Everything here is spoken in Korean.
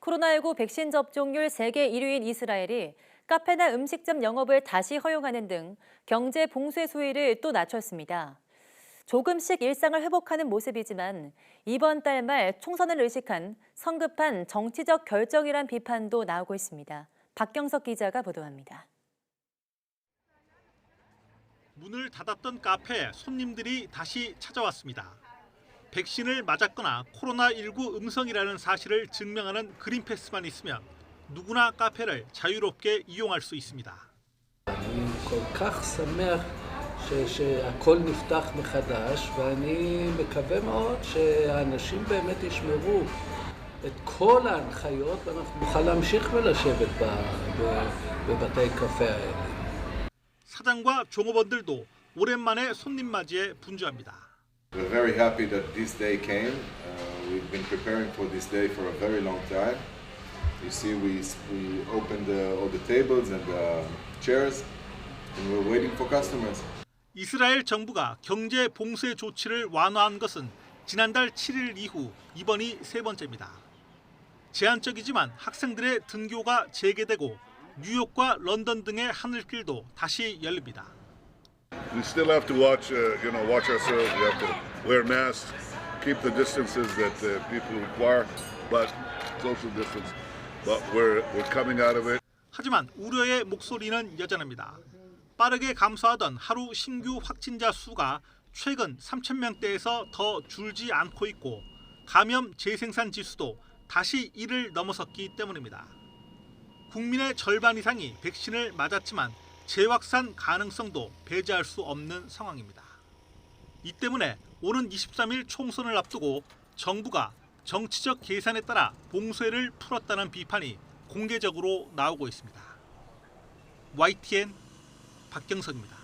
코로나19 백신 접종률 세계 1위인 이스라엘이 카페나 음식점 영업을 다시 허용하는 등 경제 봉쇄 수위를 또 낮췄습니다. 조금씩 일상을 회복하는 모습이지만 이번 달 말 총선을 의식한 성급한 정치적 결정이란 비판도 나오고 있습니다. 박경석 기자가 보도합니다. 문을 닫았던 카페에 손님들이 다시 찾아왔습니다. 백신을 맞았거나 코로나19 음성이라는 사실을 증명하는 그린패스만 있으면 누구나 카페를 자유롭게 이용할 수 있습니다. אני כל כך שמח ש- שהכל נפתח מחדש, ואני מקווה מאוד שהאנשים באמת ישמרו את כל ההנחיות, ואנחנו נוכל להמשיך ולשבת ב- ב- בבתי קפה האלה. 사장과 종업원들도 오랜만에 손님 맞이에 분주합니다. We're very happy that this day came. Uh, we've been preparing for this day for a very long time. You see, we, we opened the, all the tables and the chairs, and we're waiting for customers. 이스라엘 정부가 경제 봉쇄 조치를 완화한 것은 지난달 7일 이후 이번이 세 번째입니다. 제한적이지만 학생들의 등교가 재개되고 뉴욕과 런던 등의 하늘길도 다시 열립니다. We still have to watch, uh, you know, watch ourselves. We have to wear masks, keep the distances that uh, people require, but social distance. But we're we're coming out of it. 하지만 우려의 목소리는 여전합니다. 빠르게 감소하던 하루 신규 확진자 수가 최근 3천 명대에서 더 줄지 않고 있고 감염 재생산 지수도 다시 1을 넘어섰기 때문입니다. 국민의 절반 이상이 백신을 맞았지만 재확산 가능성도 배제할 수 없는 상황입니다. 이 때문에 오는 23일 총선을 앞두고 정부가 정치적 계산에 따라 봉쇄를 풀었다는 비판이 공개적으로 나오고 있습니다. YTN 박경석입니다.